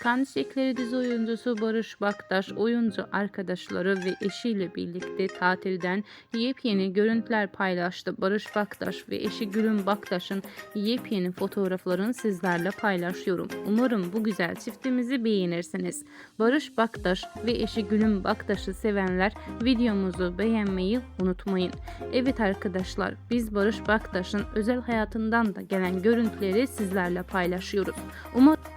Kan Çiçekleri dizi oyuncusu Barış Baktaş, oyuncu arkadaşları ve eşiyle birlikte tatilden yepyeni görüntüler paylaştı. Barış Baktaş ve eşi Gülüm Baktaş'ın yepyeni fotoğraflarını sizlerle paylaşıyorum. Umarım bu güzel çiftimizi beğenirsiniz. Barış Baktaş ve eşi Gülüm Baktaş'ı sevenler videomuzu beğenmeyi unutmayın. Evet arkadaşlar biz Barış Baktaş'ın özel hayatından da gelen görüntüleri sizlerle paylaşıyoruz. Umarım